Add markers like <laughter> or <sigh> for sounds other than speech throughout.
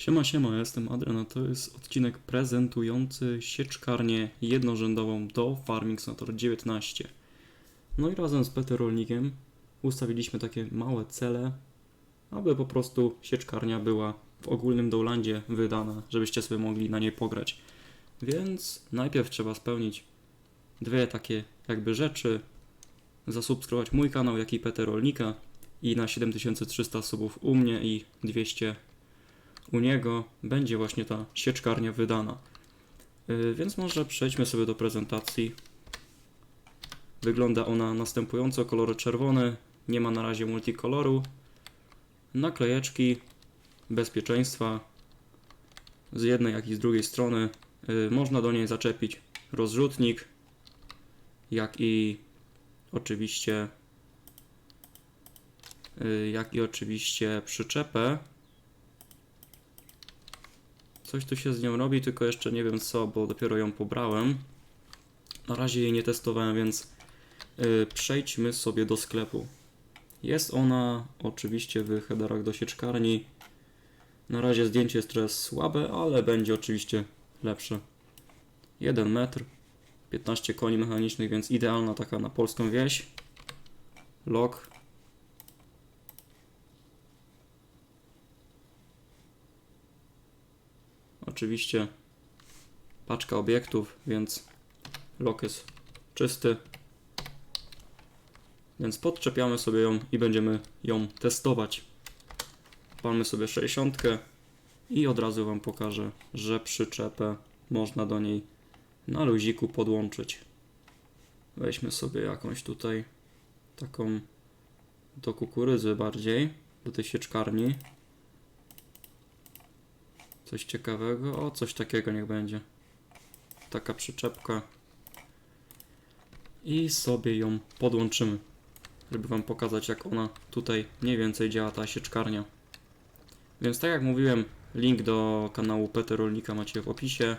Siema, siema, ja jestem Adrian, a to jest odcinek prezentujący sieczkarnię jednorzędową do Farming Simulator 19. No i razem z Peter Rolnikiem ustawiliśmy takie małe cele, aby po prostu sieczkarnia była w ogólnym downlandzie wydana, żebyście sobie mogli na niej pograć. Więc najpierw trzeba spełnić dwie takie jakby rzeczy, zasubskrybować mój kanał, jak i Peter Rolnika i na 7300 subów u mnie i 200 u niego będzie właśnie ta sieczkarnia wydana. Yy, Więc może przejdźmy sobie do prezentacji. Wygląda ona następująco, kolor czerwony, nie ma na razie multikoloru. Naklejeczki bezpieczeństwa z jednej jak i z drugiej strony. Yy, Można do niej zaczepić rozrzutnik, jak i oczywiście yy, jak i oczywiście przyczepę. Coś tu się z nią robi, tylko jeszcze nie wiem co, bo dopiero ją pobrałem. Na razie jej nie testowałem, więc yy, przejdźmy sobie do sklepu. Jest ona oczywiście w headerach do sieczkarni. Na razie zdjęcie jest trochę słabe, ale będzie oczywiście lepsze. 1 metr, 15 koni mechanicznych, więc idealna taka na polską wieś. Lok. Oczywiście paczka obiektów, więc lok jest czysty. Więc podczepiamy sobie ją i będziemy ją testować. Palmy sobie 60 i od razu Wam pokażę, że przyczepę można do niej na luziku podłączyć. Weźmy sobie jakąś tutaj taką do kukurydzy bardziej, do tej sieczkarni. Coś ciekawego? O, coś takiego niech będzie. Taka przyczepka. I sobie ją podłączymy. Żeby Wam pokazać, jak ona tutaj mniej więcej działa, ta sieczkarnia. Więc tak jak mówiłem, link do kanału Peter Rolnika macie w opisie.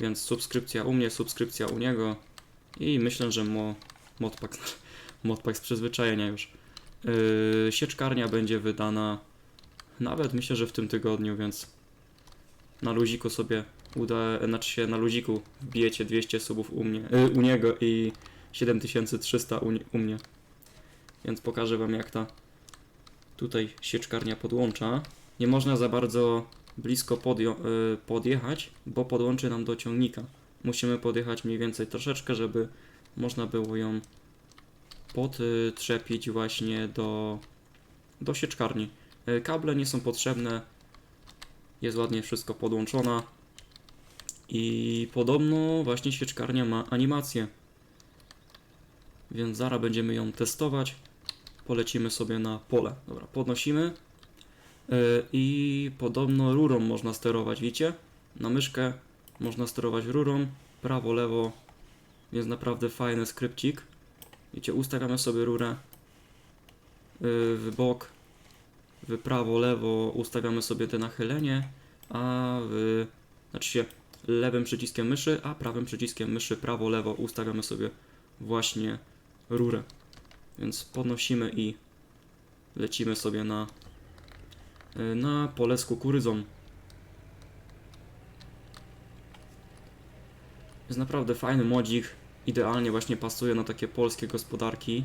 Więc subskrypcja u mnie, subskrypcja u niego. I myślę, że mo, modpack, <laughs> modpack z przyzwyczajenia już. Yy, sieczkarnia będzie wydana nawet myślę, że w tym tygodniu, więc na luziku sobie uda, znaczy się na luziku wbijecie 200 subów u mnie, y, u niego i 7300 u, u mnie. Więc pokażę wam jak ta tutaj sieczkarnia podłącza. Nie można za bardzo blisko podjo- y, podjechać, bo podłączy nam do ciągnika. Musimy podjechać mniej więcej troszeczkę, żeby można było ją podtrzepić właśnie do, do sieczkarni. Y, Kable nie są potrzebne, jest ładnie wszystko podłączona i podobno właśnie sieczkarnia ma animację. Więc zaraz będziemy ją testować. Polecimy sobie na pole. Dobra, podnosimy. Yy, I podobno rurą można sterować, widzicie? Na myszkę można sterować rurą, prawo, lewo. Jest naprawdę fajny skrypcik. Widzicie, ustawiamy sobie rurę yy, w bok, w prawo, lewo ustawiamy sobie te nachylenie, a w, znaczy się lewym przyciskiem myszy, a prawym przyciskiem myszy prawo, lewo ustawiamy sobie właśnie rurę. Więc podnosimy i lecimy sobie na, y, na pole z kukurydzą. Jest naprawdę fajny modzik, idealnie właśnie pasuje na takie polskie gospodarki,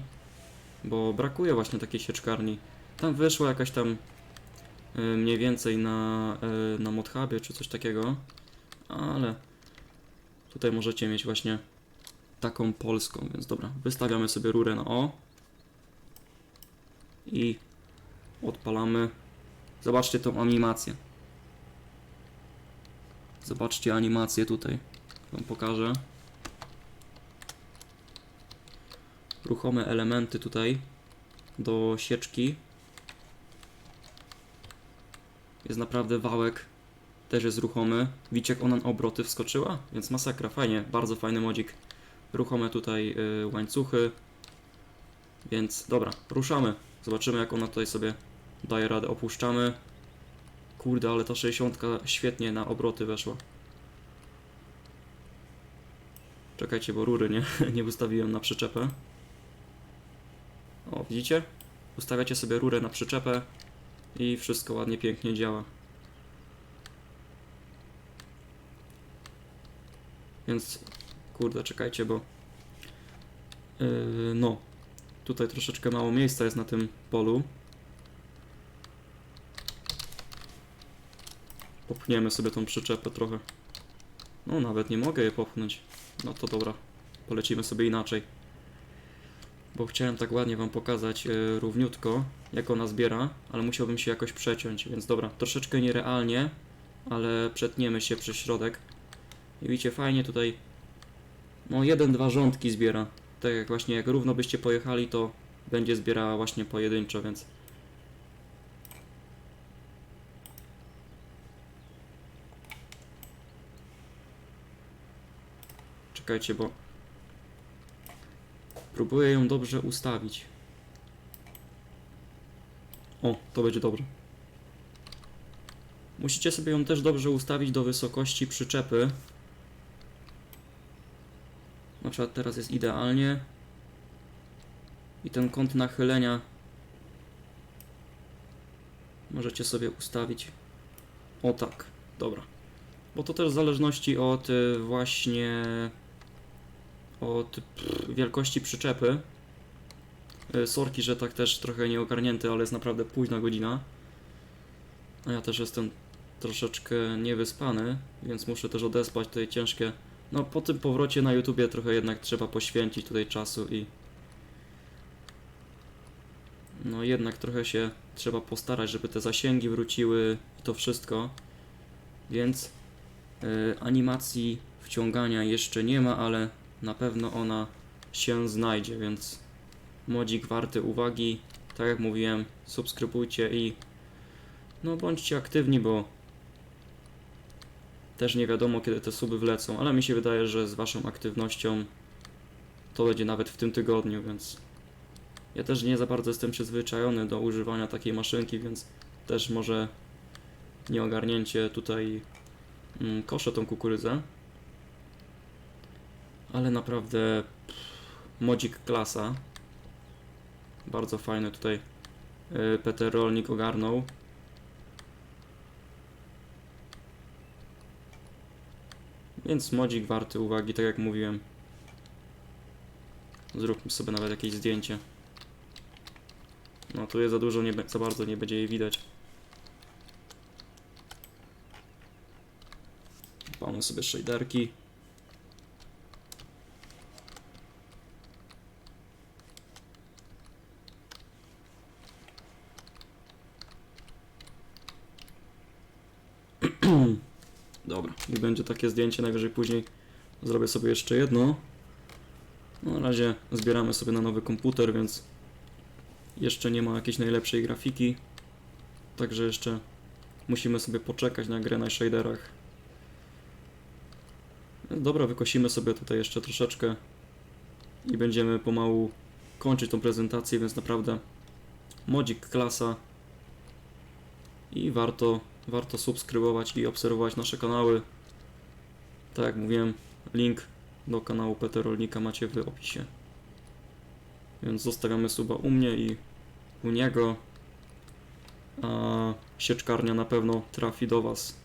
bo brakuje właśnie takiej sieczkarni. Tam wyszła jakaś tam y, mniej więcej na, y, na Modhubie czy coś takiego, ale tutaj możecie mieć właśnie taką polską, więc dobra, wystawiamy sobie rurę na O i odpalamy. Zobaczcie tą animację. Zobaczcie animację tutaj. Wam pokażę. Ruchome elementy tutaj do sieczki. Jest naprawdę wałek. Też jest ruchomy. Widzicie jak ona na obroty wskoczyła? Więc masakra, fajnie, bardzo fajny modzik. Ruchome tutaj y, łańcuchy. Więc dobra, ruszamy. Zobaczymy jak ona tutaj sobie daje radę. Opuszczamy. Kurde, ale ta 60 świetnie na obroty weszła. Czekajcie, bo rury nie, <laughs> nie ustawiłem na przyczepę. O, widzicie? Ustawiacie sobie rurę na przyczepę i wszystko ładnie, pięknie działa. Więc kurde, czekajcie, bo yy, no, tutaj troszeczkę mało miejsca jest na tym polu. Popchniemy sobie tą przyczepę trochę. No, nawet nie mogę je popchnąć. No to dobra, polecimy sobie inaczej. Bo chciałem tak ładnie Wam pokazać yy, równiutko, jak ona zbiera, ale musiałbym się jakoś przeciąć, więc dobra, troszeczkę nierealnie, ale przetniemy się przez środek. I widzicie, fajnie tutaj, no jeden, dwa rządki zbiera. Tak jak właśnie, jak równo byście pojechali, to będzie zbierała właśnie pojedynczo, więc... Czekajcie, bo... Próbuję ją dobrze ustawić. O, to będzie dobrze. Musicie sobie ją też dobrze ustawić do wysokości przyczepy. Na przykład teraz jest idealnie. I ten kąt nachylenia możecie sobie ustawić. O tak, dobra. Bo to też w zależności od y, właśnie od pff, wielkości przyczepy. Y, Sorki, że tak też trochę nieogarnięty, ale jest naprawdę późna godzina. A ja też jestem troszeczkę niewyspany, więc muszę też odespać tutaj ciężkie. No po tym powrocie na YouTubie trochę jednak trzeba poświęcić tutaj czasu i no jednak trochę się trzeba postarać, żeby te zasięgi wróciły i to wszystko. Więc y, animacji wciągania jeszcze nie ma, ale na pewno ona się znajdzie, więc modzik warty uwagi. Tak jak mówiłem, subskrybujcie i no bądźcie aktywni, bo też nie wiadomo kiedy te suby wlecą, ale mi się wydaje, że z waszą aktywnością to będzie nawet w tym tygodniu, więc ja też nie za bardzo jestem przyzwyczajony do używania takiej maszynki, więc też może nieogarnięcie tutaj mm, koszę tą kukurydzę. Ale naprawdę pff, modzik klasa. Bardzo fajny tutaj yy, Peter Rolnik ogarnął. Więc modzik warty uwagi, tak jak mówiłem. Zróbmy sobie nawet jakieś zdjęcie. No tu jest za dużo, nie, za bardzo nie będzie jej widać. Mamy sobie shaderki. Dobra, i będzie takie zdjęcie, najwyżej później zrobię sobie jeszcze jedno. No, na razie zbieramy sobie na nowy komputer, więc jeszcze nie ma jakiejś najlepszej grafiki. Także jeszcze musimy sobie poczekać na grę na shaderach. Dobra, wykosimy sobie tutaj jeszcze troszeczkę i będziemy pomału kończyć tą prezentację, więc naprawdę modzik klasa i warto, warto subskrybować i obserwować nasze kanały. Tak jak mówiłem, link do kanału Peter Rolnika macie w opisie. Więc zostawiamy suba u mnie i u niego. A sieczkarnia na pewno trafi do Was.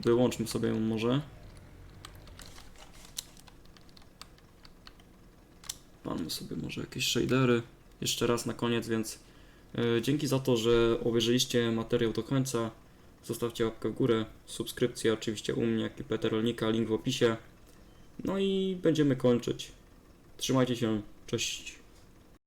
Wyłączmy sobie ją może. Palmy sobie może jakieś shadery. Jeszcze raz na koniec, więc dzięki za to, że obejrzeliście materiał do końca. Zostawcie łapkę w górę, subskrypcję oczywiście u mnie, jak i Peter Rolnika, link w opisie. No i będziemy kończyć. Trzymajcie się, cześć.